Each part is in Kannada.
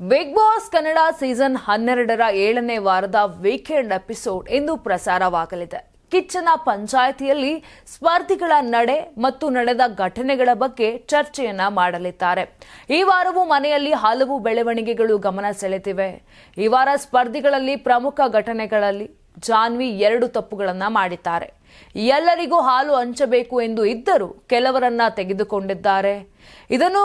ಬಿಗ್ ಬಾಸ್ ಕನ್ನಡ ಸೀಸನ್ ಹನ್ನೆರಡರ ಏಳನೇ ವಾರದ ವೀಕೆಂಡ್ ಎಪಿಸೋಡ್ ಇಂದು ಪ್ರಸಾರವಾಗಲಿದೆ. ಕಿಚ್ಚನ ಪಂಚಾಯಿತಿಯಲ್ಲಿ ಸ್ಪರ್ಧಿಗಳ ನಡೆ ಮತ್ತು ನಡೆದ ಘಟನೆಗಳ ಬಗ್ಗೆ ಚರ್ಚೆಯನ್ನ ಮಾಡಲಿದ್ದಾರೆ. ಈ ವಾರವೂ ಮನೆಯಲ್ಲಿ ಹಲವು ಬೆಳವಣಿಗೆಗಳು ಗಮನ ಸೆಳೆತಿವೆ ಈ ವಾರ ಸ್ಪರ್ಧಿಗಳಲ್ಲಿ ಪ್ರಮುಖ ಘಟನೆಗಳಲ್ಲಿ ಜಾನ್ವಿ ಎರಡು ತಪ್ಪುಗಳನ್ನ ಮಾಡಿದ್ದಾರೆ. ಎಲ್ಲರಿಗೂ ಹಾಲು ಹಂಚಬೇಕು ಎಂದು ಇದ್ದರೂ ಕೆಲವರನ್ನ ತೆಗೆದುಕೊಂಡಿದ್ದಾರೆ. ಇದನ್ನು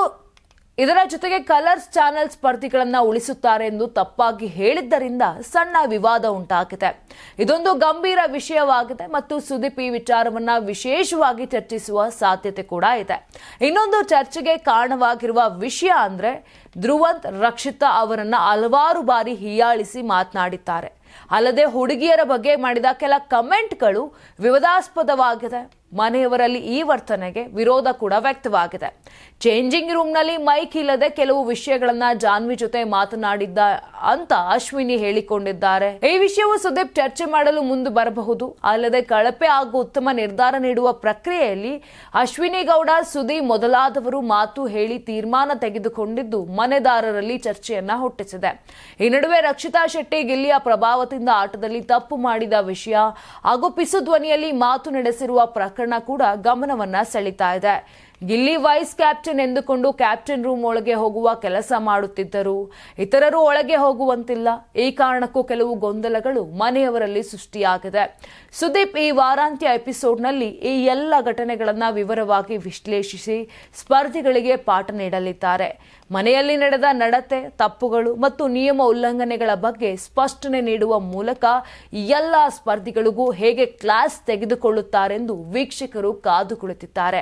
ಇದರ ಜೊತೆಗೆ ಕಲರ್ಸ್ ಚಾನೆಲ್ ಸ್ಪರ್ಧಿಗಳನ್ನ ಉಳಿಸುತ್ತಾರೆ ಎಂದು ತಪ್ಪಾಗಿ ಹೇಳಿದ್ದರಿಂದ ಸಣ್ಣ ವಿವಾದ ಉಂಟಾಗಿದೆ. ಇದೊಂದು ಗಂಭೀರ ವಿಷಯವಾಗಿದೆ ಮತ್ತು ಸುದೀಪ್ ಈ ವಿಚಾರವನ್ನ ವಿಶೇಷವಾಗಿ ಚರ್ಚಿಸುವ ಸಾಧ್ಯತೆ ಕೂಡ ಇದೆ. ಇನ್ನೊಂದು ಚರ್ಚೆಗೆ ಕಾರಣವಾಗಿರುವ ವಿಷಯ ಅಂದ್ರೆ ಧ್ರುವಂತ್, ರಕ್ಷಿತಾ ಅವರನ್ನ ಹಲವಾರು ಬಾರಿ ಹೀಯಾಳಿಸಿ ಮಾತನಾಡಿದ್ದಾರೆ. ಅಲ್ಲದೆ ಹುಡುಗಿಯರ ಬಗ್ಗೆ ಮಾಡಿದ ಕೆಲ ಕಮೆಂಟ್ಗಳು ವಿವಾದಾಸ್ಪದವಾಗಿದೆ. ಮನೆಯವರಲ್ಲಿ ಈ ವರ್ತನೆಗೆ ವಿರೋಧ ಕೂಡ ವ್ಯಕ್ತವಾಗಿದೆ. ಚೇಂಜಿಂಗ್ ರೂಮ್ನಲ್ಲಿ ಮೈಕ್ ಇಲ್ಲದೆ ಕೆಲವು ವಿಷಯಗಳನ್ನ ಜಾನ್ವಿ ಜೊತೆ ಮಾತನಾಡಿದ್ದ ಅಂತ ಅಶ್ವಿನಿ ಹೇಳಿಕೊಂಡಿದ್ದಾರೆ. ಈ ವಿಷಯವು ಸುದೀಪ್ ಚರ್ಚೆ ಮಾಡಲು ಮುಂದೆ ಬರಬಹುದು. ಅಲ್ಲದೆ ಕಳಪೆ ಹಾಗೂ ಉತ್ತಮ ನಿರ್ಧಾರ ನೀಡುವ ಪ್ರಕ್ರಿಯೆಯಲ್ಲಿ ಅಶ್ವಿನಿ ಗೌಡ ಸುದಿ ಮೊದಲಾದವರು ಮಾತು ಹೇಳಿ ತೀರ್ಮಾನ ತೆಗೆದುಕೊಂಡಿದ್ದು ಮನೆದಾರರಲ್ಲಿ ಚರ್ಚೆಯನ್ನ ಹುಟ್ಟಿಸಿದೆ. ಈ ನಡುವೆ ರಕ್ಷಿತಾ ಶೆಟ್ಟಿ ಗಿಲ್ಲಿಯ ಪ್ರಭಾವದಿಂದ ಆಟದಲ್ಲಿ ತಪ್ಪು ಮಾಡಿದ ವಿಷಯ ಹಾಗೂ ಪಿಸು ಧ್ವನಿಯಲ್ಲಿ ಮಾತು ನಡೆಸಿರುವ ಪ್ರಕರಣ ಕೂಡ ಗಮನವನ್ನ ಸೆಳೀತಾ ಇದೆ. ಗಿಲ್ಲಿ ವೈಸ್ ಕ್ಯಾಪ್ಟನ್ ಎಂದುಕೊಂಡು ಕ್ಯಾಪ್ಟನ್ ರೂಮ್ ಒಳಗೆ ಹೋಗುವ ಕೆಲಸ ಮಾಡುತ್ತಿದ್ದರು. ಇತರರು ಒಳಗೆ ಹೋಗುವಂತಿಲ್ಲ. ಈ ಕಾರಣಕ್ಕೂ ಕೆಲವು ಗೊಂದಲಗಳು ಮನೆಯವರಲ್ಲಿ ಸೃಷ್ಟಿಯಾಗಿದೆ. ಸುದೀಪ್ ಈ ವಾರಾಂತ್ಯ ಎಪಿಸೋಡ್ನಲ್ಲಿ ಈ ಎಲ್ಲ ಘಟನೆಗಳನ್ನು ವಿವರವಾಗಿ ವಿಶ್ಲೇಷಿಸಿ ಸ್ಪರ್ಧಿಗಳಿಗೆ ಪಾಠ ನೀಡಲಿದ್ದಾರೆ. ಮನೆಯಲ್ಲಿ ನಡೆದ ನಡತೆ, ತಪ್ಪುಗಳು ಮತ್ತು ನಿಯಮ ಉಲ್ಲಂಘನೆಗಳ ಬಗ್ಗೆ ಸ್ಪಷ್ಟನೆ ನೀಡುವ ಮೂಲಕ ಎಲ್ಲ ಸ್ಪರ್ಧಿಗಳಿಗೂ ಹೇಗೆ ಕ್ಲಾಸ್ ತೆಗೆದುಕೊಳ್ಳುತ್ತಾರೆಂದು ವೀಕ್ಷಕರು ಕಾದು ಕುಳಿತಿದ್ದಾರೆ.